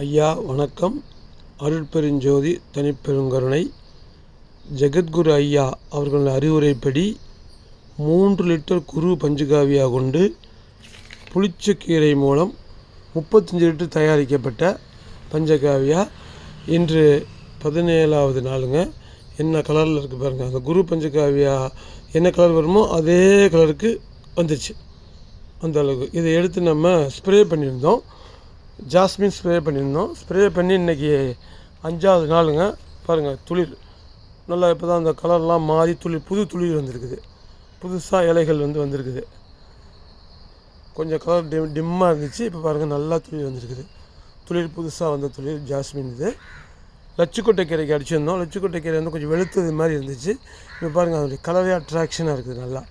ஐயா வணக்கம். அருட்பெருஞ்சோதி தனிப்பெருங்கருணை. ஜெகத்குரு ஐயா அவர்களின் அறிவுரைப்படி மூன்று லிட்டர் குரு பஞ்சுகாவியாக கொண்டு புளிச்சக்கீரை மூலம் முப்பத்தஞ்சு லிட்டர் தயாரிக்கப்பட்ட பஞ்சகாவியா. இன்று பதினேழாவது நாளுங்க. என்ன கலரில் இருக்குது பாருங்கள் அந்த குரு பஞ்சகாவியா என்ன கலர் வருமோ அதே கலருக்கு வந்துச்சு. அந்த அளவுக்கு. இதை எடுத்து நம்ம ஸ்ப்ரே பண்ணியிருந்தோம். ஜாஸ்மின் ஸ்ப்ரே பண்ணியிருந்தோம். ஸ்ப்ரே பண்ணி இன்றைக்கி அஞ்சாவது நாளுங்க. பாருங்கள் துளிர். நல்லா இப்போ தான் அந்த கலர்லாம் மாறி துளிர் புது துளிர் வந்திருக்குது. புதுசாக இலைகள் வந்து வந்திருக்குது. கொஞ்சம் கலர் டிம் டிம்மாக இருந்துச்சு. இப்போ பாருங்கள் நல்லா துளிர் வந்திருக்குது. துளிர் புதுசாக வந்த துளிர் ஜாஸ்மின் இது. லட்சுக்கொட்டை கீரைக்கு அடிச்சிருந்தோம். லட்சுக்கொட்டை கீரை வந்து கொஞ்சம் வெளுத்தது மாதிரி இருந்துச்சு. இப்போ பாருங்கள் அதனுடைய கலரே அட்ராக்ஷனாக இருக்குது நல்லா.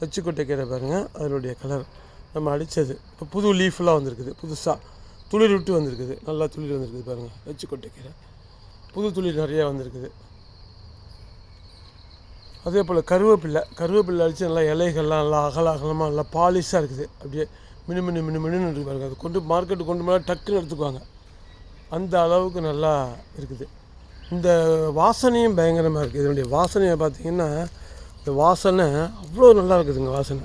லட்சுக்கொட்டை கீரை பாருங்கள் அதனுடைய கலர் நம்ம அடித்தது இப்போ புது லீஃப்லாம் வந்திருக்குது புதுசாக துளிர் விட்டு வந்திருக்குது. நல்லா துளிர் வந்திருக்குது பாருங்கள் வச்சு கீரை புது துளிர் நிறையா வந்திருக்குது. அதே போல் கருவேப்பில்லை கருவேப்பில்லை அடித்து நல்லா இலைகள்லாம் நல்லா அகல அகலமாக நல்லா பாலிஷாக இருக்குது. அப்படியே மினு மினு மினு மினுன்னு இருக்கு பாருங்க. அது கொண்டு மார்க்கெட்டுக்கு கொண்டு போனால் டக்குன்னு எடுத்துக்குவாங்க. அந்த அளவுக்கு நல்லா இருக்குது. இந்த வாசனையும் பயங்கரமாக இருக்குது. இதனுடைய வாசனையை பார்த்தீங்கன்னா இந்த வாசனை அவ்வளோ நல்லா இருக்குதுங்க வாசனை.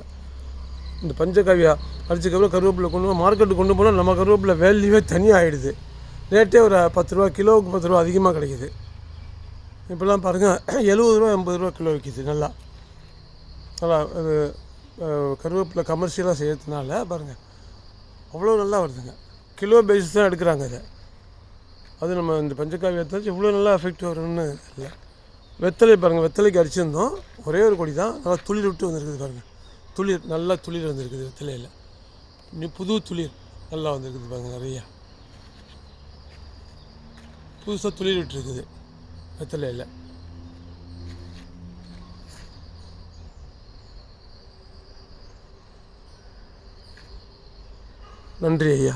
இந்த பஞ்சகவியா அடிச்சதுக்கப்புறம் கருவேப்பிலை கொண்டு போய் மார்க்கெட்டுக்கு கொண்டு போனால் நம்ம கருவேப்பிலை வேல்யூவே தனியாக ஆகிடுது ரேட்டே ஒரு பத்து ரூபா கிலோவுக்கு பத்து ரூபா அதிகமாக கிடைக்குது. இப்போல்லாம் பாருங்கள் எழுபது ரூபா எண்பது ரூபா கிலோ விற்கிது நல்லா. நல்லா அது கருவேப்பிலை கமர்ஷியலாக செய்யறதுனால பாருங்கள் அவ்வளோ நல்லா வருதுங்க. கிலோ பேசிஸ் தான் எடுக்கிறாங்க இதை. அது நம்ம இந்த பஞ்சகாவியத்தை இவ்வளோ நல்லா எஃபெக்ட் வரும்னு இல்லை. வெத்தலை பாருங்கள் வெத்தலைக்கு அடிச்சிருந்தோம். ஒரே ஒரு கொடி தான். நல்லா துளிர் விட்டு வந்திருக்குது பாருங்கள் துளிர் நல்லா துளிர் வந்திருக்குது வெத்தலையில் இன்னும் புது துளிர் நல்லா வந்திருக்குது பாருங்கள் நிறையா. புதுசாக துளிர் விட்டுருக்குது வெத்தலையில் நன்றி ஐயா.